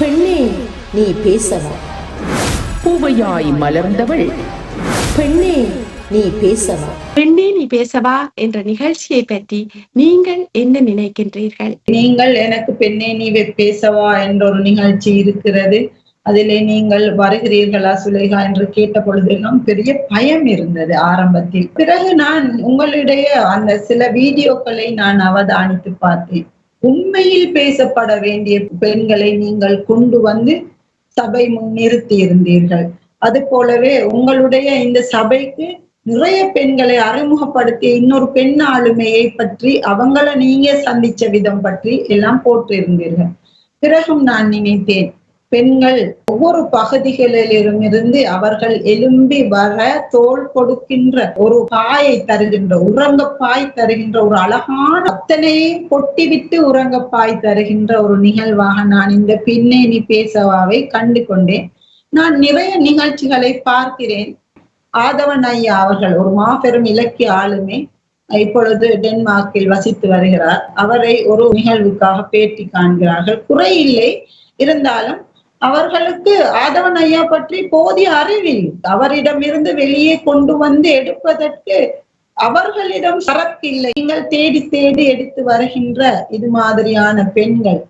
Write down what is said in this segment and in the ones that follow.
பெண்ணே நீ பேசவா? பூவையாய் மலர்ந்தவள். பெண்ணே நீ பேசவா? பெண்ணே நீ பேசவா என்ற நிகழ்ச்சியை பற்றி நீங்கள் என்ன நினைக்கின்றீர்கள்? நீங்கள் எனக்கு பெண்ணே நீ பேசவா என்ற ஒரு நிகழ்ச்சி இருக்கிறது. அதிலே நீங்கள் வருகிறீர்களா சுலேகா என்று கேட்ட பொழுதெல்லாம் பெரிய பயம் இருந்தது ஆரம்பத்தில். பிறகு நான் உங்களுடைய அந்த சில வீடியோக்களை நான் அவதானித்து பார்த்தேன். உண்மையில் பேசப்பட வேண்டிய பெண்களை நீங்கள் கொண்டு வந்து சபை முன் நிறுத்தி இருந்தீர்கள். அது போலவே உங்களுடைய இந்த சபைக்கு நிறைய பெண்களை அறிமுகப்படுத்திய இன்னொரு பெண் ஆளுமையை பற்றி அவங்கள நீங்க சந்திச்ச விதம் பற்றி எல்லாம் போட்டிருந்தீர்கள். பிறகும் நான் நினைத்தேன் பெண்கள் ஒவ்வொரு பகுதிகளிலும் இருந்து அவர்கள் எலும்பி வர தோள் கொடுக்கின்ற ஒரு பாயை தருகின்ற உறங்க பாய் தருகின்ற ஒரு அழகான அத்தனையும் கொட்டிவிட்டு பாய் தருகின்ற ஒரு நிகழ்வாக நான் இந்த பின்னணி பேசவாவை கண்டு கொண்டேன் நான் நிறைய நிகழ்ச்சிகளை பார்க்கிறேன். ஆதவன் ஐயா அவர்கள் ஒரு மாபெரும் இலக்கிய ஆளுமே இப்பொழுது டென்மார்க்கில் வசித்து வருகிறார். அவரை ஒரு நிகழ்வுக்காக பேட்டி காண்கிறார்கள். குறையில்லை இருந்தாலும் அவர்களுக்கு ஆதவன் ஐயா பற்றி போதிய அறிவில் அவரிடமிருந்து வெளியே கொண்டு வந்து எடுப்பதற்கு அவர்களிடம் சரக்கு இல்லை. நீங்கள் தேடி தேடி எடுத்து வருகின்ற இது மாதிரியான பெண்கள்.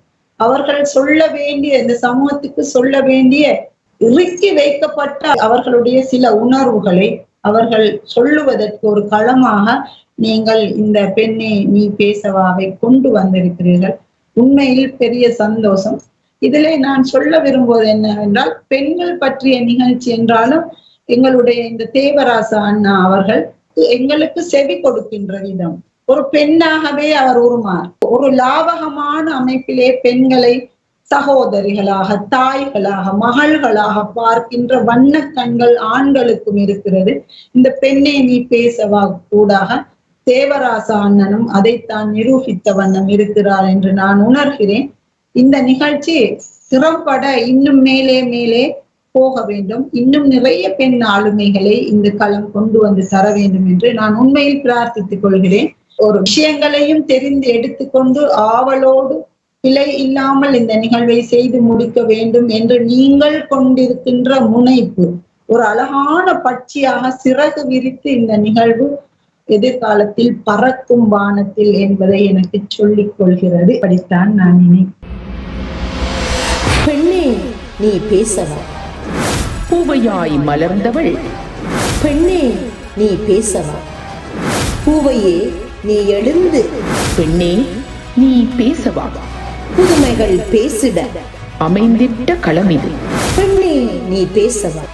அவர்கள் சொல்ல வேண்டிய இந்த சமூகத்துக்கு சொல்ல வேண்டிய இறுக்கி வைக்கப்பட்ட அவர்களுடைய சில உணர்வுகளை அவர்கள் சொல்லுவதற்கு ஒரு களமாக நீங்கள் இந்த பெண்ணை நீ பேசவாவை கொண்டு வந்திருக்கிறீர்கள். உண்மையில் பெரிய சந்தோஷம். இதிலே நான் சொல்ல விரும்புவது என்னவென்றால் பெண்கள் பற்றிய நிகழ்ச்சி என்றாலும் எங்களுடைய இந்த தேவராச அண்ணா அவர்கள் எங்களுக்கு செவி கொடுக்கின்ற விதம். ஒரு பெண்ணாகவே அவர் உருமார். ஒரு லாவகமான அமைப்பிலே பெண்களை சகோதரிகளாக தாய்களாக மகள்களாக பார்க்கின்ற வண்ண கண்கள் ஆண்களுக்கும் இருக்கிறது. இந்த பெண்ணை நீ பேசவா கூடாக தேவராச அண்ணனும் அதைத்தான் நிரூபித்த வண்ணம் இருக்கிறார் என்று நான் உணர்கிறேன். இந்த நிகழ்ச்சி திறம்பட இன்னும் மேலே மேலே போக வேண்டும். இன்னும் நிறைய பெண் ஆளுமைகளை இந்த களம் கொண்டு வந்து தர வேண்டும் என்று நான் உண்மையில் பிரார்த்தித்துக் கொள்கிறேன். ஒரு விஷயங்களையும் தெரிந்து எடுத்துக்கொண்டு ஆவலோடு பிழை இல்லாமல் இந்த நிகழ்வை செய்து முடிக்க வேண்டும் என்று நீங்கள் கொண்டிருக்கின்ற முனைப்பு. ஒரு அழகான பட்சியாக சிறகு விரித்து இந்த நிகழ்வு எதிர்காலத்தில் பறக்கும் வானத்தில் என்பதை எனக்கு சொல்லிக் கொள்கிறது. படித்தான் நான் நினைக்கிறேன் நீ பேசவா? பூவையாய் மலர்ந்தவள். பெண்ணே நீ பேசவா? பூவையே நீ எழுந்து. பெண்ணே நீ பேசவா? புதுமைகள் பேசிட. அமைந்திட்ட களமிது. பெண்ணே நீ பேசவா?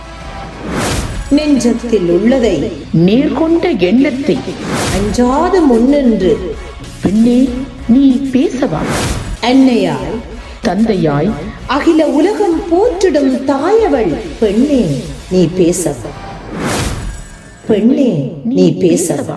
நெஞ்சத்தில் உள்ளதை. நேர்கொண்ட எண்ணத்தை. அஞ்சாது முன்னின்று. பெண்ணே நீ பேசவா? அன்னையாய் தந்தையாய் அகில உலகம் போற்றிடும் தாயவள் பெண்ணே நீ பேசவா? பெண்ணே நீ பேசவா?